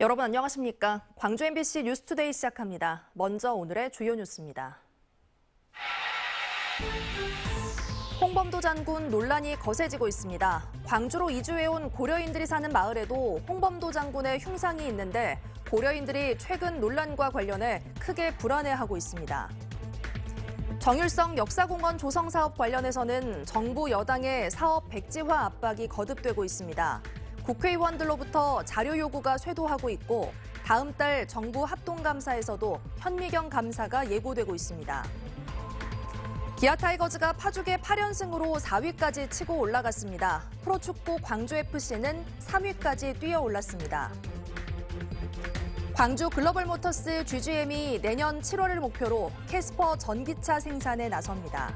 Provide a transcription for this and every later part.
여러분 안녕하십니까? 광주 MBC 뉴스투데이 시작합니다. 먼저 오늘의 주요 뉴스입니다. 홍범도 장군 논란이 거세지고 있습니다. 광주로 이주해온 고려인들이 사는 마을에도 홍범도 장군의 흉상이 있는데 고려인들이 최근 논란과 관련해 크게 불안해하고 있습니다. 정율성 역사공원 조성 사업 관련해서는 정부 여당의 사업 백지화 압박이 거듭되고 있습니다. 국회의원들로부터 자료 요구가 쇄도하고 있고 다음 달 정부 합동감사에서도 현미경 감사가 예고되고 있습니다. 기아 타이거즈가 파죽의 8연승으로 4위까지 치고 올라갔습니다. 프로축구 광주FC는 3위까지 뛰어 올랐습니다. 광주 글로벌 모터스 GGM이 내년 7월을 목표로 캐스퍼 전기차 생산에 나섭니다.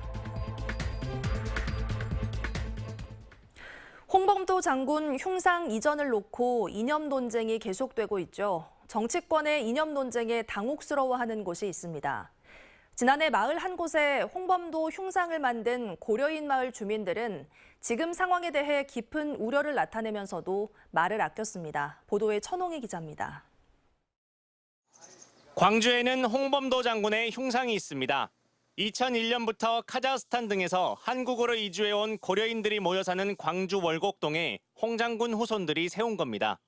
홍범도 장군 흉상 이전을 놓고 이념 논쟁이 계속되고 있죠. 정치권의 이념 논쟁에 당혹스러워하는 곳이 있습니다. 지난해 마을 한 곳에 홍범도 흉상을 만든 고려인 마을 주민들은 지금 상황에 대해 깊은 우려를 나타내면서도 말을 아꼈습니다. 보도에 천홍희 기자입니다. 광주에는 홍범도 장군의 흉상이 있습니다. 2001년부터 카자흐스탄 등에서 한국으로 이주해온 고려인들이 모여 사는 광주 월곡동에 홍 장군 후손들이 세운 겁니다.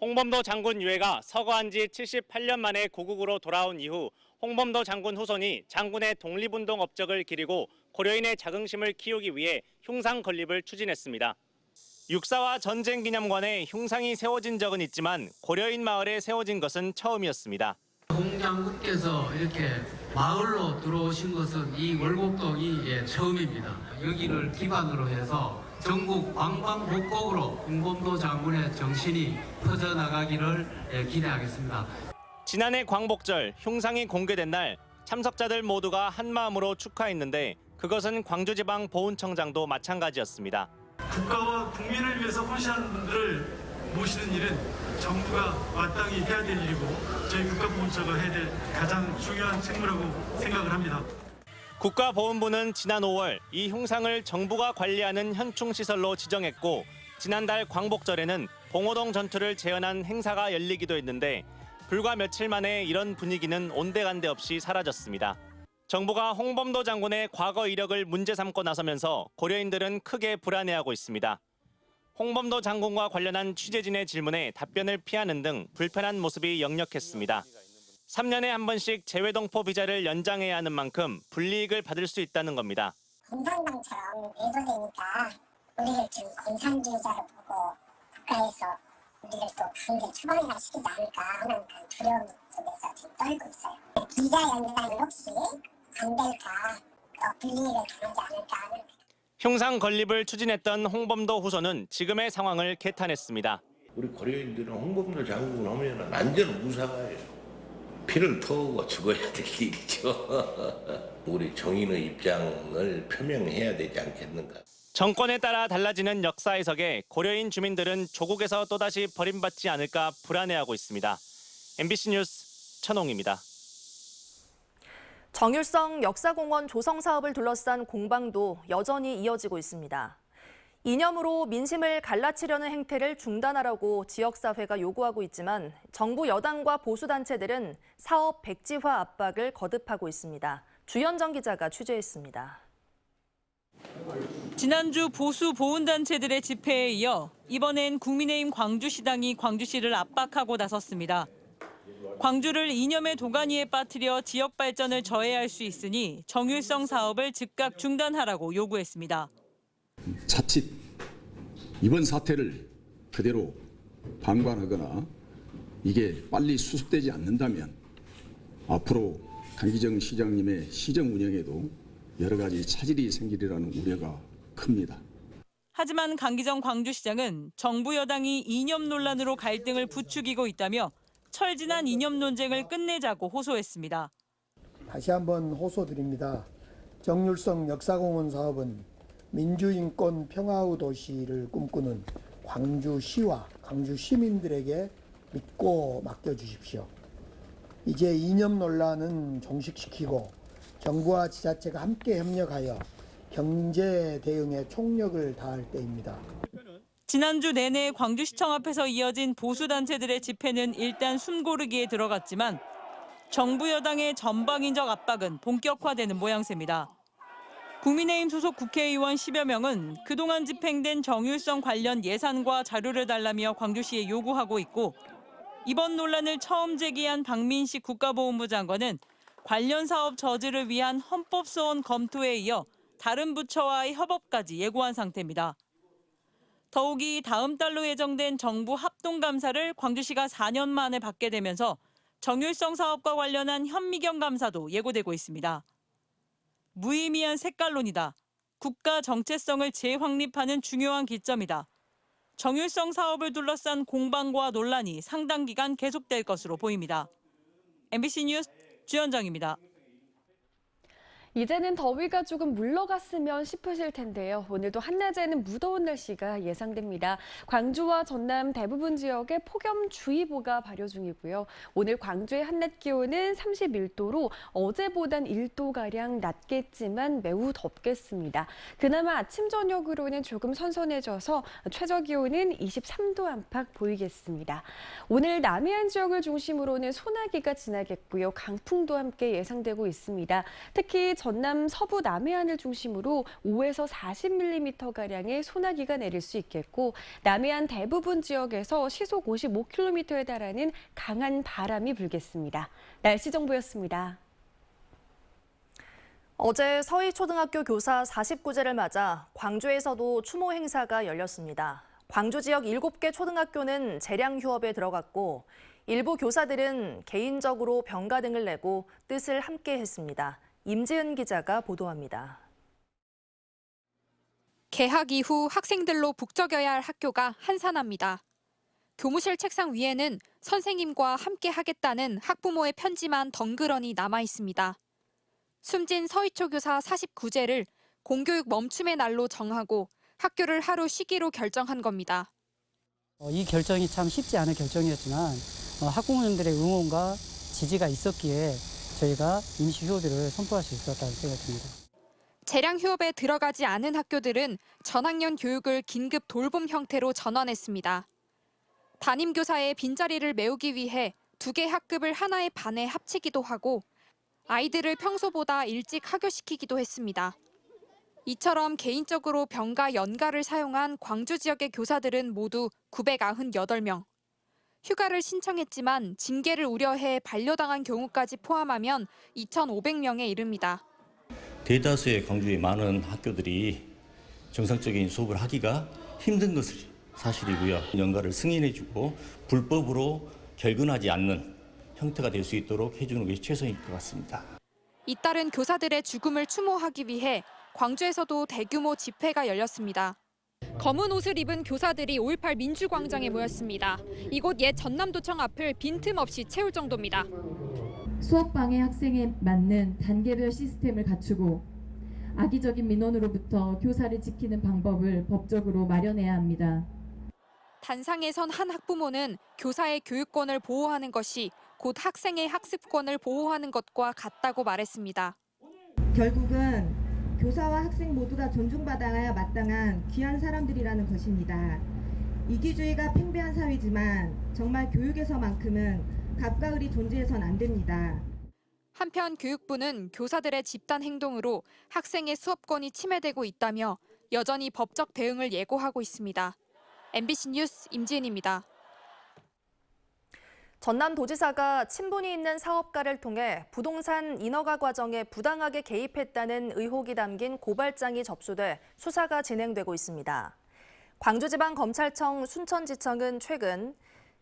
홍범도 장군 유해가 서거한 지 78년 만에 고국으로 돌아온 이후 홍범도 장군 후손이 장군의 독립운동 업적을 기리고 고려인의 자긍심을 키우기 위해 흉상 건립을 추진했습니다. 육사와 전쟁 기념관에 흉상이 세워진 적은 있지만 고려인 마을에 세워진 것은 처음이었습니다. 홍 장군께서 이렇게 마을로 들어오신 것은 이 월곡동이 예, 처음입니다. 여기를 기반으로 해서 전국 방방곡곡으로 홍범도 장군의 정신이 퍼져나가기를 예, 기대하겠습니다. 지난해 광복절 흉상이 공개된 날 참석자들 모두가 한마음으로 축하했는데 그것은 광주지방 보훈청장도 마찬가지였습니다. 국가와 국민을 위해서 헌신하는 분들을 모시는 일은 정부가 마땅히 해야 될 일이고 저희 국가보훈처가 해야 될 가장 중요한 책무라고 생각을 합니다. 국가보훈부는 지난 5월 이 흉상을 정부가 관리하는 현충시설로 지정했고 지난달 광복절에는 봉오동 전투를 재현한 행사가 열리기도 했는데 불과 며칠 만에 이런 분위기는 온데간데 없이 사라졌습니다. 정부가 홍범도 장군의 과거 이력을 문제 삼고 나서면서 고려인들은 크게 불안해하고 있습니다. 홍범도 장군과 관련한 취재진의 질문에 답변을 피하는 등 불편한 모습이 역력했습니다. 3년에 한 번씩 재외동포 비자를 연장해야 하는 만큼 불이익을 받을 수 있다는 겁니다. 공산당처럼 매도되니까 우리를 지금 공산주의자로 보고 국가에서 우리를 또 강제 추방이나 시키지 않을까 하는 그 두려움 속에서 지금 떨고 있어요. 비자 연장은 혹시 안 될까 또 불이익을 당하지 않을까 하는 흉상 건립을 추진했던 홍범도 후손은 지금의 상황을 개탄했습니다. 우리 고려인들은 홍범도 장군 하면 완전 우사가예요. 피를 토하고 죽어야 될 일이죠. 우리 정인의 입장을 표명해야 되지 않겠는가. 정권에 따라 달라지는 역사 해석에 고려인 주민들은 조국에서 또다시 버림받지 않을까 불안해하고 있습니다. MBC 뉴스 천홍입니다. 정율성 역사공원 조성 사업을 둘러싼 공방도 여전히 이어지고 있습니다. 이념으로 민심을 갈라치려는 행태를 중단하라고 지역사회가 요구하고 있지만 정부 여당과 보수단체들은 사업 백지화 압박을 거듭하고 있습니다. 주현정 기자가 취재했습니다. 지난주 보수 보훈단체들의 집회에 이어 이번엔 국민의힘 광주시당이 광주시를 압박하고 나섰습니다. 광주를 이념의 도가니에 빠뜨려 지역 발전을 저해할 수 있으니 정율성 사업을 즉각 중단하라고 요구했습니다. 자칫 이번 사태를 그대로 방관하거나 이게 빨리 수습되지 않는다면 앞으로 강기정 시장님의 시정 운영에도 여러 가지 차질이 생기리라는 우려가 큽니다. 하지만 강기정 광주시장은 정부 여당이 이념 논란으로 갈등을 부추기고 있다며 철진한 이념 논쟁을 끝내자고 호소했습니다. 다시 한번 호소드립니다. 정률성 역사공원 사업은 민주인권 평화의 도시를 꿈꾸는 광주시와 광주 시민들에게 믿고 맡겨주십시오. 이제 이념 논란은 종식시키고 정부와 지자체가 함께 협력하여 경제 대응에 총력을 다할 때입니다. 지난주 내내 광주시청 앞에서 이어진 보수단체들의 집회는 일단 숨고르기에 들어갔지만 정부 여당의 전방위적 압박은 본격화되는 모양새입니다. 국민의힘 소속 국회의원 10여 명은 그동안 집행된 정율성 관련 예산과 자료를 달라며 광주시에 요구하고 있고 이번 논란을 처음 제기한 박민식 국가보훈부 장관은 관련 사업 저지를 위한 헌법소원 검토에 이어 다른 부처와의 협업까지 예고한 상태입니다. 더욱이 다음 달로 예정된 정부 합동감사를 광주시가 4년 만에 받게 되면서 정율성 사업과 관련한 현미경 감사도 예고되고 있습니다. 무의미한 색깔론이다. 국가 정체성을 재확립하는 중요한 기점이다. 정율성 사업을 둘러싼 공방과 논란이 상당 기간 계속될 것으로 보입니다. MBC 뉴스 주현정입니다. 이제는 더위가 조금 물러갔으면 싶으실 텐데요. 오늘도 한낮에는 무더운 날씨가 예상됩니다. 광주와 전남 대부분 지역에 폭염주의보가 발효 중이고요. 오늘 광주의 한낮 기온은 31도로 어제보단 1도가량 낮겠지만 매우 덥겠습니다. 그나마 아침 저녁으로는 조금 선선해져서 최저 기온은 23도 안팎 보이겠습니다. 오늘 남해안 지역을 중심으로는 소나기가 지나겠고요. 강풍도 함께 예상되고 있습니다. 특히 전남 서부 남해안을 중심으로 5에서 40mm가량의 소나기가 내릴 수 있겠고 남해안 대부분 지역에서 시속 55km에 달하는 강한 바람이 불겠습니다. 날씨 정보였습니다. 어제 서희초등학교 교사 49제를 맞아 광주에서도 추모 행사가 열렸습니다. 광주 지역 7개 초등학교는 재량 휴업에 들어갔고 일부 교사들은 개인적으로 병가 등을 내고 뜻을 함께 했습니다. 임지은 기자가 보도합니다. 개학 이후 학생들로 북적여야 할 학교가 한산합니다. 교무실 책상 위에는 선생님과 함께 하겠다는 학부모의 편지만 덩그러니 남아 있습니다. 숨진 서희초 교사 49제를 공교육 멈춤의 날로 정하고 학교를 하루 쉬기로 결정한 겁니다. 어, 이 결정이 참 쉽지 않은 결정이었지만 어, 학부모님들의 응원과 지지가 있었기에 저희가 임시 휴업일을 선포할 수 있었다는 생각이 듭니다. 재량 휴업에 들어가지 않은 학교들은 전학년 교육을 긴급 돌봄 형태로 전환했습니다. 담임 교사의 빈자리를 메우기 위해 두 개 학급을 하나의 반에 합치기도 하고 아이들을 평소보다 일찍 하교시키기도 했습니다. 이처럼 개인적으로 병가 연가를 사용한 광주 지역의 교사들은 모두 998명. 휴가를 신청했지만 징계를 우려해 반려당한 경우까지 포함하면 2,500명에 이릅니다. 대다수의 광주의 많은 학교들이 정상적인 수업을 하기가 힘든 것이 사실이고요. 연가를 승인해주고 불법으로 결근하지 않는 형태가 될 수 있도록 해주는 것이 최선일 것 같습니다. 잇따른 교사들의 죽음을 추모하기 위해 광주에서도 대규모 집회가 열렸습니다. 검은 옷을 입은 교사들이 5.18 민주광장에 모였습니다. 이곳 옛 전남도청 앞을 빈틈없이 채울 정도입니다. 수업방해 학생에 맞는 단계별 시스템을 갖추고 악의적인 민원으로부터 교사를 지키는 방법을 법적으로 마련해야 합니다. 단상에 선 한 학부모는 교사의 교육권을 보호하는 것이 곧 학생의 학습권을 보호하는 것과 같다고 말했습니다. 결국은 교사와 학생 모두가 존중받아야 마땅한 귀한 사람들이라는 것입니다. 이기주의가 팽배한 사회지만 정말 교육에서만큼은 갑과을이 존재해선 안 됩니다. 한편 교육부는 교사들의 집단 행동으로 학생의 수업권이 침해되고 있다며 여전히 법적 대응을 예고하고 있습니다. MBC 뉴스 임지은입니다. 전남도지사가 친분이 있는 사업가를 통해 부동산 인허가 과정에 부당하게 개입했다는 의혹이 담긴 고발장이 접수돼 수사가 진행되고 있습니다. 광주지방검찰청 순천지청은 최근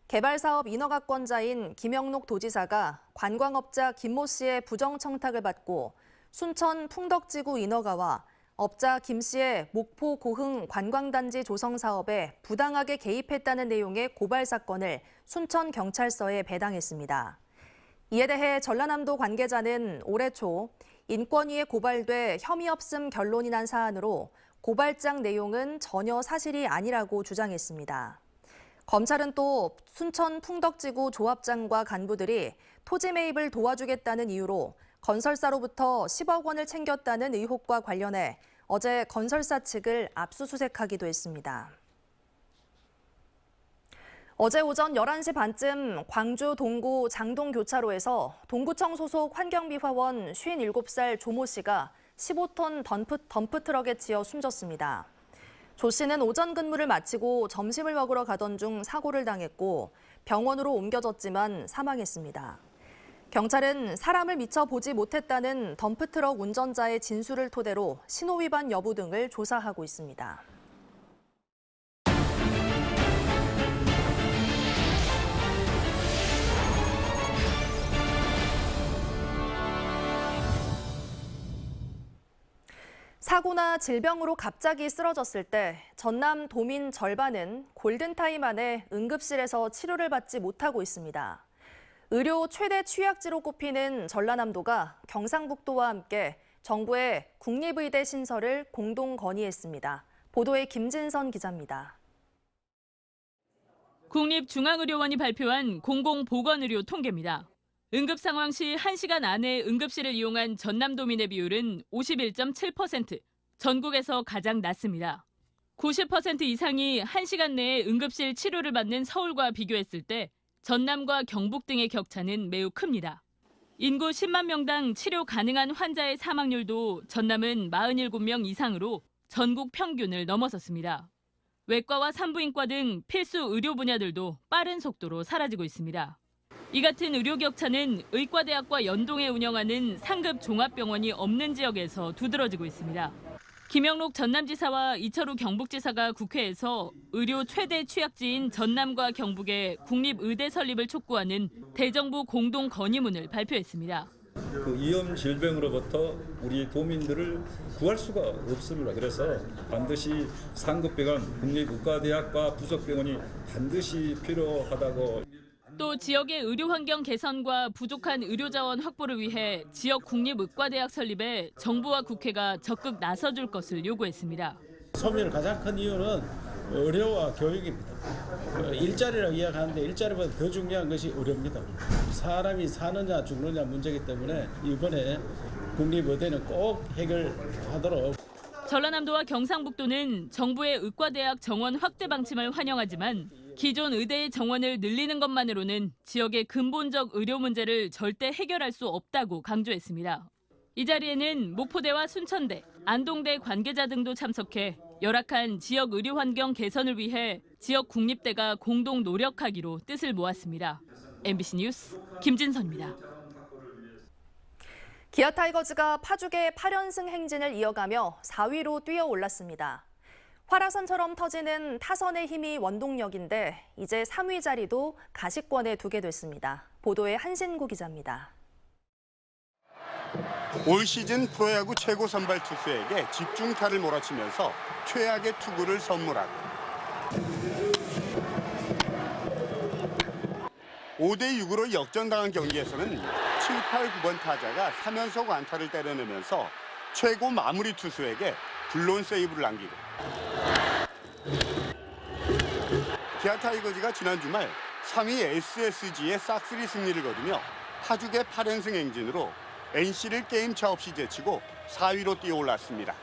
개발사업 인허가권자인 김영록 도지사가 관광업자 김모 씨의 부정청탁을 받고 순천 풍덕지구 인허가와 업자 김 씨의 목포 고흥 관광단지 조성 사업에 부당하게 개입했다는 내용의 고발 사건을 순천경찰서에 배당했습니다. 이에 대해 전라남도 관계자는 올해 초 인권위에 고발돼 혐의 없음 결론이 난 사안으로 고발장 내용은 전혀 사실이 아니라고 주장했습니다. 검찰은 또 순천 풍덕지구 조합장과 간부들이 토지 매입을 도와주겠다는 이유로 건설사로부터 10억 원을 챙겼다는 의혹과 관련해 어제 건설사 측을 압수수색하기도 했습니다. 어제 오전 11시 반쯤 광주 동구 장동 교차로에서 동구청 소속 환경미화원 57살 조모 씨가 15톤 덤프, 덤프 트럭에 치여 숨졌습니다. 조 씨는 오전 근무를 마치고 점심을 먹으러 가던 중 사고를 당했고 병원으로 옮겨졌지만 사망했습니다. 경찰은 사람을 미처 보지 못했다는 덤프트럭 운전자의 진술을 토대로 신호위반 여부 등을 조사하고 있습니다. 사고나 질병으로 갑자기 쓰러졌을 때 전남 도민 절반은 골든타임 안에 응급실에서 치료를 받지 못하고 있습니다. 의료 최대 취약지로 꼽히는 전라남도가 경상북도와 함께 정부의 국립의대 신설을 공동 건의했습니다. 보도에 김진선 기자입니다. 국립중앙의료원이 발표한 공공보건의료 통계입니다. 응급 상황 시 1시간 안에 응급실을 이용한 전남도민의 비율은 51.7%, 전국에서 가장 낮습니다. 90% 이상이 1시간 내에 응급실 치료를 받는 서울과 비교했을 때 전남과 경북 등의 격차는 매우 큽니다. 인구 10만 명당 치료 가능한 환자의 사망률도 전남은 47명 이상으로 전국 평균을 넘어섰습니다. 외과와 산부인과 등 필수 의료 분야들도 빠른 속도로 사라지고 있습니다. 이 같은 의료 격차는 의과대학과 연동해 운영하는 상급 종합병원이 없는 지역에서 두드러지고 있습니다. 김영록 전남지사와 이철우 경북지사가 국회에서 의료 최대 취약지인 전남과 경북의 국립의대 설립을 촉구하는 대정부 공동 건의문을 발표했습니다. 그 위험 질병으로부터 우리 도민들을 구할 수가 없습니다. 그래서 반드시 상급병원, 국립의과대학과 부속병원이 반드시 필요하다고 또 지역의 의료 환경 개선과 부족한 의료 자원 확보를 위해 지역 국립의과대학 설립에 정부와 국회가 적극 나서줄 것을 요구했습니다. 소멸 가장 큰 이유는 의료와 교육입니다. 어, 일자리라고 이야기하는데 일자리보다 더 중요한 것이 의료입니다. 사람이 사느냐 죽느냐 문제이기 때문에 이번에 국립의대는 꼭 해결하도록 전라남도와 경상북도는 정부의 의과대학 정원 확대 방침을 환영하지만 기존 의대의 정원을 늘리는 것만으로는 지역의 근본적 의료 문제를 절대 해결할 수 없다고 강조했습니다. 이 자리에는 목포대와 순천대, 안동대 관계자 등도 참석해 열악한 지역 의료 환경 개선을 위해 지역 국립대가 공동 노력하기로 뜻을 모았습니다. MBC 뉴스 김진선입니다. 기아 타이거즈가 파죽의 8연승 행진을 이어가며 4위로 뛰어 올랐습니다. 화라산처럼 터지는 타선의 힘이 원동력인데 이제 3위 자리도 가시권에 두게 됐습니다. 보도에 한신구 기자입니다. 올 시즌 프로야구 최고 선발 투수에게 집중타를 몰아치면서 최악의 투구를 선물하고 5대 6으로 역전당한 경기에서는 7, 8, 9번 타자가 3연속 안타를 때려내면서 최고 마무리 투수에게 불론 세이브를 남기고 기아 타이거즈가 지난 주말 3위 SSG의 싹쓸이 승리를 거두며 파죽의 8연승 행진으로 NC를 게임차 없이 제치고 4위로 뛰어올랐습니다.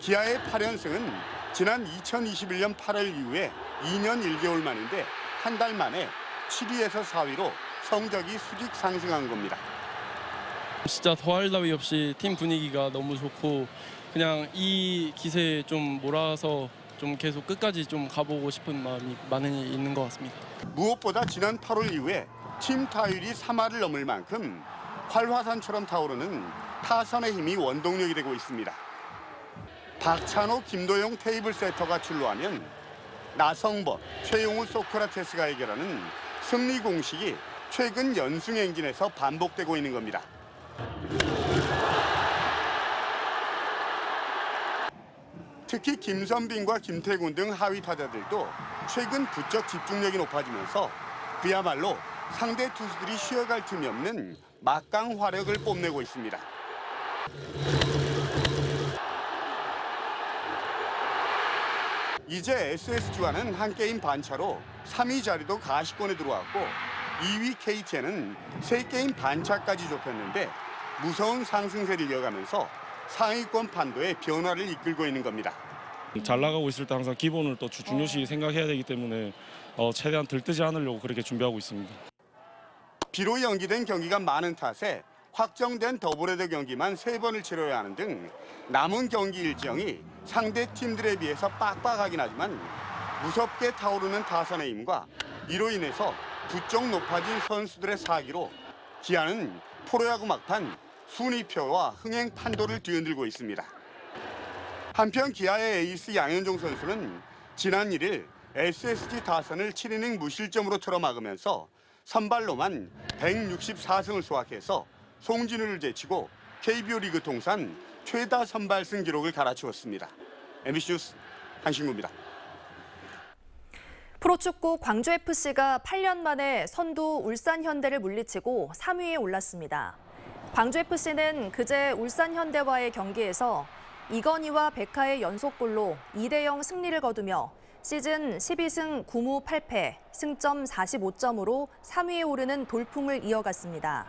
기아의 8연승은 지난 2021년 8월 이후에 2년 1개월 만인데 한 달 만에 7위에서 4위로 성적이 수직 상승한 겁니다. 진짜 더할 나위 없이 팀 분위기가 너무 좋고 그냥 이 기세에 좀 몰아서 좀 계속 끝까지 좀 가보고 싶은 마음이 많이 있는 것 같습니다. 무엇보다 지난 8월 이후에 팀 타율이 3할을 넘을 만큼 활화산처럼 타오르는 타선의 힘이 원동력이 되고 있습니다. 박찬호, 김도영 테이블 세터가 출루하면 나성범, 최용우 소크라테스가 해결하는 승리 공식이 최근 연승 행진에서 반복되고 있는 겁니다. 특히 김선빈과 김태군 등 하위 타자들도 최근 부쩍 집중력이 높아지면서 그야말로 상대 투수들이 쉬어갈 틈이 없는 막강 화력을 뽐내고 있습니다. 이제 SSG와는 한 게임 반차로 3위 자리도 가시권에 들어왔고 2위 KT에는 3게임 반차까지 좁혔는데 무서운 상승세를 이어가면서 상위권 판도의 변화를 이끌고 있는 겁니다. 잘 나가고 있을 때 항상 기본을 또 주- 중요시 생각해야 되기 때문에 어, 최대한 들뜨지 않으려고 그렇게 준비하고 있습니다. 비로 연기된 경기가 많은 탓에 확정된 더블헤더 경기만 세번을 치러야 하는 등 남은 경기 일정이 상대 팀들에 비해서 빡빡하긴 하지만 무섭게 타오르는 타선의 힘과 이로 인해서 부쩍 높아진 선수들의 사기로 기아는 프로야구 막판 순위표와 흥행 판도를 뒤흔들고 있습니다. 한편 기아의 에이스 양현종 선수는 지난 1일 SSG 타선을 7이닝 무실점으로 틀어막으면서 선발로만 164승을 수확해서 송진우를 제치고 KBO 리그 통산 최다 선발승 기록을 갈아치웠습니다. MBC 뉴스 한신구입니다. 프로축구 광주FC가 8년 만에 선두 울산현대를 물리치고 3위에 올랐습니다. 광주FC는 그제 울산현대와의 경기에서 이건희와 백하의 연속골로 2대0 승리를 거두며 시즌 12승 9무 8패, 승점 45점으로 3위에 오르는 돌풍을 이어갔습니다.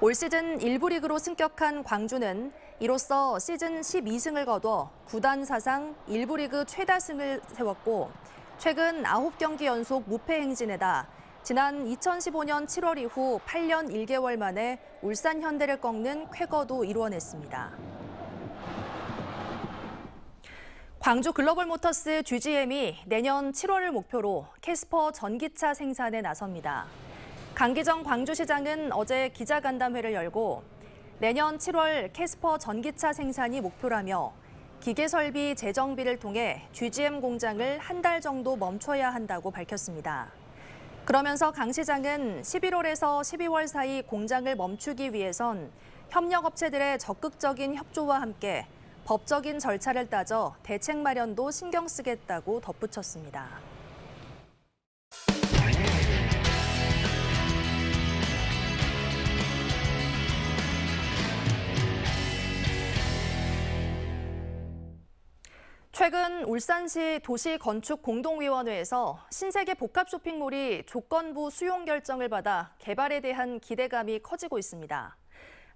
올 시즌 1부 리그로 승격한 광주는 이로써 시즌 12승을 거둬 구단 사상 1부 리그 최다승을 세웠고 최근 9경기 연속 무패 행진에다 지난 2015년 7월 이후 8년 1개월 만에 울산 현대를 꺾는 쾌거도 이루어냈습니다. 광주 글로벌 모터스 GGM이 내년 7월을 목표로 캐스퍼 전기차 생산에 나섭니다. 강기정 광주시장은 어제 기자간담회를 열고 내년 7월 캐스퍼 전기차 생산이 목표라며 기계 설비 재정비를 통해 GGM 공장을 한 달 정도 멈춰야 한다고 밝혔습니다. 그러면서 강 시장은 11월에서 12월 사이 공장을 멈추기 위해선 협력업체들의 적극적인 협조와 함께 법적인 절차를 따져 대책 마련도 신경 쓰겠다고 덧붙였습니다. 최근 울산시 도시건축공동위원회에서 신세계 복합 쇼핑몰이 조건부 수용 결정을 받아 개발에 대한 기대감이 커지고 있습니다.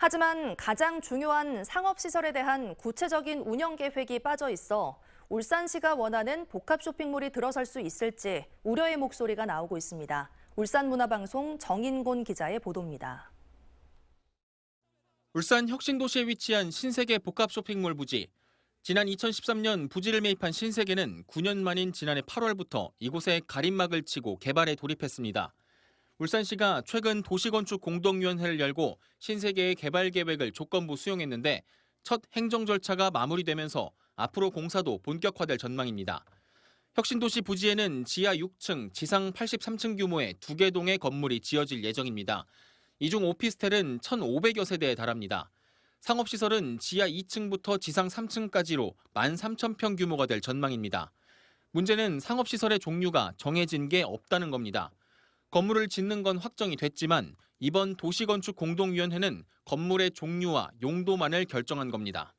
하지만 가장 중요한 상업시설에 대한 구체적인 운영 계획이 빠져 있어 울산시가 원하는 복합 쇼핑몰이 들어설 수 있을지 우려의 목소리가 나오고 있습니다. 울산문화방송 정인곤 기자의 보도입니다. 울산 혁신도시에 위치한 신세계 복합 쇼핑몰 부지. 지난 2013년 부지를 매입한 신세계는 9년 만인 지난해 8월부터 이곳에 가림막을 치고 개발에 돌입했습니다. 울산시가 최근 도시건축 공동위원회를 열고 신세계의 개발 계획을 조건부 수용했는데 첫 행정 절차가 마무리되면서 앞으로 공사도 본격화될 전망입니다. 혁신도시 부지에는 지하 6층, 지상 83층 규모의 두 개 동의 건물이 지어질 예정입니다. 이 중 오피스텔은 1,500여 세대에 달합니다. 상업시설은 지하 2층부터 지상 3층까지로 13,000평 규모가 될 전망입니다. 문제는 상업시설의 종류가 정해진 게 없다는 겁니다. 건물을 짓는 건 확정이 됐지만 이번 도시건축 공동위원회는 건물의 종류와 용도만을 결정한 겁니다.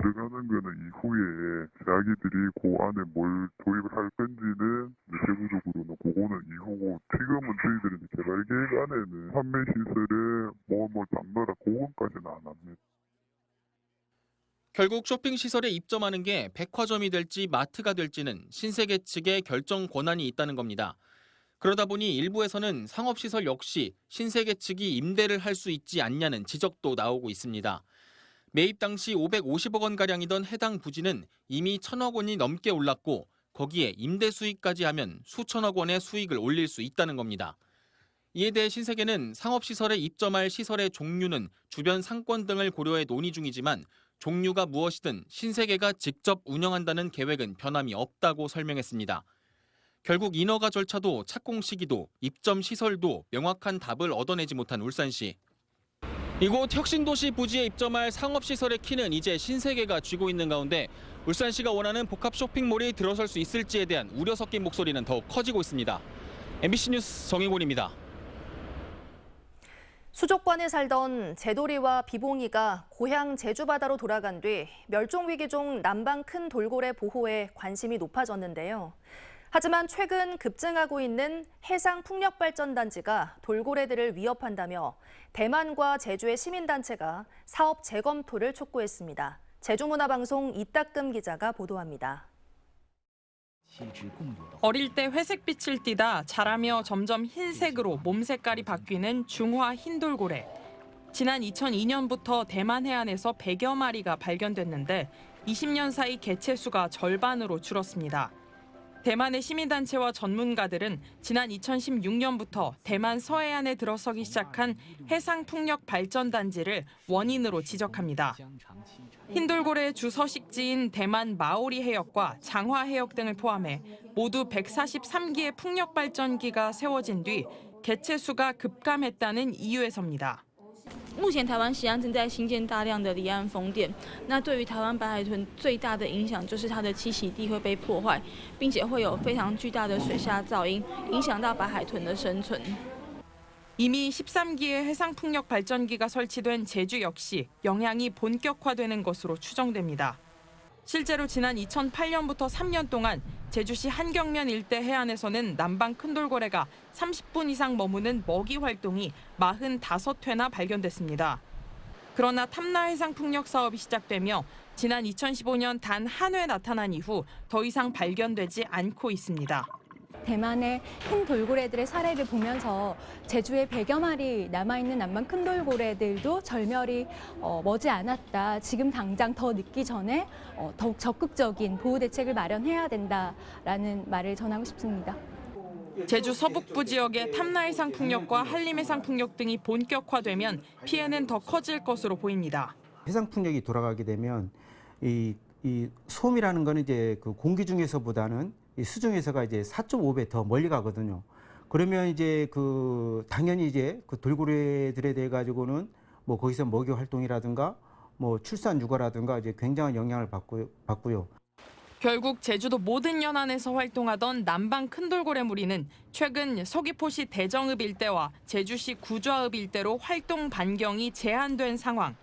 들어가는 거는 이후에 자기들이 그 안에 뭘 도입을 할 건지는 세부적으로는 그거는 이후고 지금은 저희들이 개발 계획 안에는 판매 시설에 뭐뭐 담너라 그건까지는 안 합니다. 결국 쇼핑 시설에 입점하는 게 백화점이 될지 마트가 될지는 신세계 측의 결정 권한이 있다는 겁니다. 그러다 보니 일부에서는 상업시설 역시 신세계 측이 임대를 할 수 있지 않냐는 지적도 나오고 있습니다. 매입 당시 550억 원가량이던 해당 부지는 이미 천억 원이 넘게 올랐고 거기에 임대 수익까지 하면 수천억 원의 수익을 올릴 수 있다는 겁니다. 이에 대해 신세계는 상업시설에 입점할 시설의 종류는 주변 상권 등을 고려해 논의 중이지만 종류가 무엇이든 신세계가 직접 운영한다는 계획은 변함이 없다고 설명했습니다. 결국 인허가 절차도 착공 시기도 입점 시설도 명확한 답을 얻어내지 못한 울산시. 이곳 혁신도시 부지에 입점할 상업시설의 키는 이제 신세계가 쥐고 있는 가운데 울산시가 원하는 복합 쇼핑몰이 들어설 수 있을지에 대한 우려 섞인 목소리는 더욱 커지고 있습니다. MBC 뉴스 정희곤입니다. 수족관에 살던 제돌이와 비봉이가 고향 제주바다로 돌아간 뒤 멸종위기 종 남방 큰 돌고래 보호에 관심이 높아졌는데요. 하지만 최근 급증하고 있는 해상 풍력 발전 단지가 돌고래들을 위협한다며 대만과 제주의 시민단체가 사업 재검토를 촉구했습니다. 제주문화방송 이따금 기자가 보도합니다. 어릴 때 회색빛을 띠다 자라며 점점 흰색으로 몸 색깔이 바뀌는 중화 흰돌고래. 지난 2002년부터 대만 해안에서 100여 마리가 발견됐는데 20년 사이 개체 수가 절반으로 줄었습니다. 대만의 시민단체와 전문가들은 지난 2016년부터 대만 서해안에 들어서기 시작한 해상풍력 발전단지를 원인으로 지적합니다. 흰돌고래의 주 서식지인 대만 마오리 해역과 장화 해역 등을 포함해 모두 143기의 풍력 발전기가 세워진 뒤 개체 수가 급감했다는 이유에서입니다. 目前台湾西岸正在新建大量的离岸风电，那对于台湾白海豚最大的影响就是它的栖息地会被破坏，并且会有非常巨大的水下噪音，影响到白海豚的生存。 이미 13기의 해상풍력 발전기가 설치된 제주 역시 영향이 본격화되는 것으로 추정됩니다. 실제로 지난 2008년부터 3년 동안 제주시 한경면 일대 해안에서는 남방 큰돌고래가 30분 이상 머무는 먹이 활동이 45회나 발견됐습니다. 그러나 탐라 해상 풍력 사업이 시작되며 지난 2015년 단 한 회 나타난 이후 더 이상 발견되지 않고 있습니다. 대만의 흰 돌고래들의 사례를 보면서 제주에 100여 마리 남아있는 남방 큰 돌고래들도 절멸이 어, 머지않았다. 지금 당장 더 늦기 전에 어, 더욱 적극적인 보호 대책을 마련해야 된다라는 말을 전하고 싶습니다. 제주 서북부 지역의 탐라 해상 풍력과 한림 해상 풍력 등이 본격화되면 피해는 더 커질 것으로 보입니다. 해상 풍력이 돌아가게 되면 이, 이 소음이라는 거는 이제 그 공기 중에서보다는 이 수중에서가 이제 4.5배 더 멀리 가거든요. 그러면 이제 그 당연히 이제 그 돌고래들에 대해 가지고는 뭐 거기서 먹이 활동이라든가 뭐 출산 육아라든가 이제 굉장한 영향을 받고 받고요. 결국 제주도 모든 연안에서 활동하던 남방 큰돌고래 무리는 최근 서귀포시 대정읍 일대와 제주시 구좌읍 일대로 활동 반경이 제한된 상황.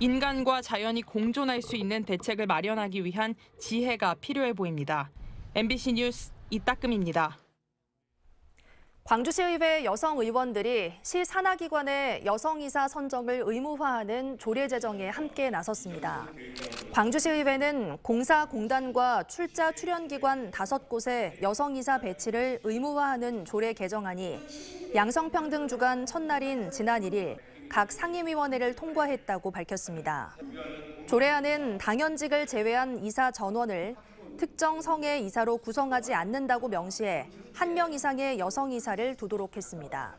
인간과 자연이 공존할 수 있는 대책을 마련하기 위한 지혜가 필요해 보입니다. MBC 뉴스 이따금입니다. 광주시의회 여성 의원들이 시 산하기관의 여성이사 선정을 의무화하는 조례 제정에 함께 나섰습니다. 광주시의회는 공사공단과 출자 출연기관 다섯 곳의 여성이사 배치를 의무화하는 조례 개정안이 양성평등 주간 첫날인 지난 1일 각 상임위원회를 통과했다고 밝혔습니다. 조례안은 당연직을 제외한 이사 전원을 특정 성의 이사로 구성하지 않는다고 명시해 한 명 이상의 여성 이사를 두도록 했습니다.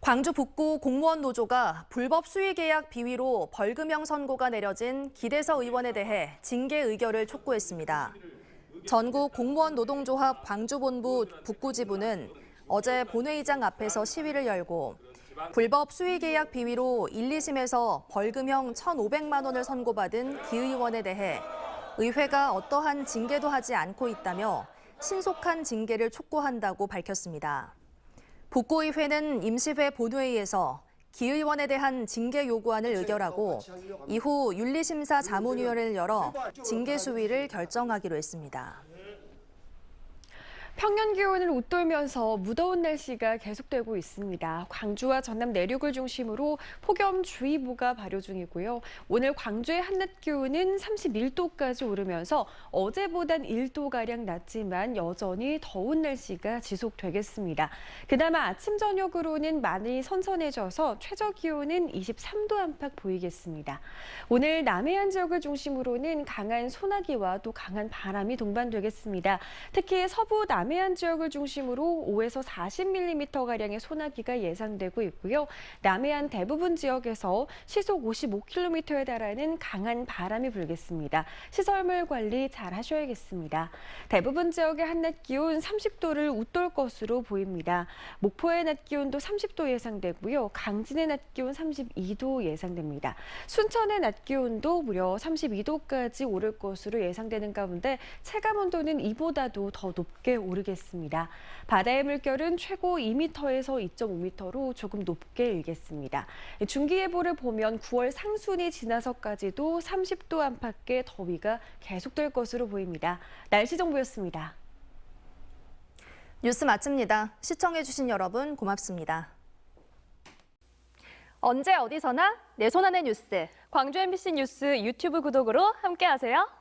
광주 북구 공무원 노조가 불법 수의 계약 비위로 벌금형 선고가 내려진 기대서 의원에 대해 징계 의결을 촉구했습니다. 전국 공무원 노동조합 광주본부 북구 지부는 어제 본회의장 앞에서 시위를 열고 불법 수의 계약 비위로 1, 2심에서 벌금형 1,500만 원을 선고받은 기 의원에 대해 의회가 어떠한 징계도 하지 않고 있다며 신속한 징계를 촉구한다고 밝혔습니다. 북구의회는 임시회 본회의에서 기 의원에 대한 징계 요구안을 의결하고 이후 윤리심사 자문위원회를 열어 징계 수위를 결정하기로 했습니다. 평년 기온을 웃돌면서 무더운 날씨가 계속되고 있습니다. 광주와 전남 내륙을 중심으로 폭염주의보가 발효 중이고요. 오늘 광주의 한낮 기온은 31도까지 오르면서 어제보단 1도가량 낮지만 여전히 더운 날씨가 지속되겠습니다. 그나마 아침 저녁으로는 많이 선선해져서 최저 기온은 23도 안팎 보이겠습니다. 오늘 남해안 지역을 중심으로는 강한 소나기와 또 강한 바람이 동반되겠습니다. 특히 서부 남 남해안 지역을 중심으로 5에서 40mm가량의 소나기가 예상되고 있고요. 남해안 대부분 지역에서 시속 55km에 달하는 강한 바람이 불겠습니다. 시설물 관리 잘 하셔야겠습니다. 대부분 지역의 한낮 기온 30도를 웃돌 것으로 보입니다. 목포의 낮 기온도 30도 예상되고요. 강진의 낮 기온 32도 예상됩니다. 순천의 낮 기온도 무려 32도까지 오를 것으로 예상되는 가운데 체감 온도는 이보다도 더 높게 오르 오르겠습니다. 바다의 물결은 최고 2m에서 2.5m로 조금 높게 일겠습니다. 중기예보를 보면 9월 상순이 지나서까지도 30도 안팎의 더위가 계속될 것으로 보입니다. 날씨 정보였습니다. 뉴스 마칩니다. 시청해주신 여러분 고맙습니다. 언제 어디서나 내 손안의 뉴스. 광주 MBC 뉴스 유튜브 구독으로 함께하세요.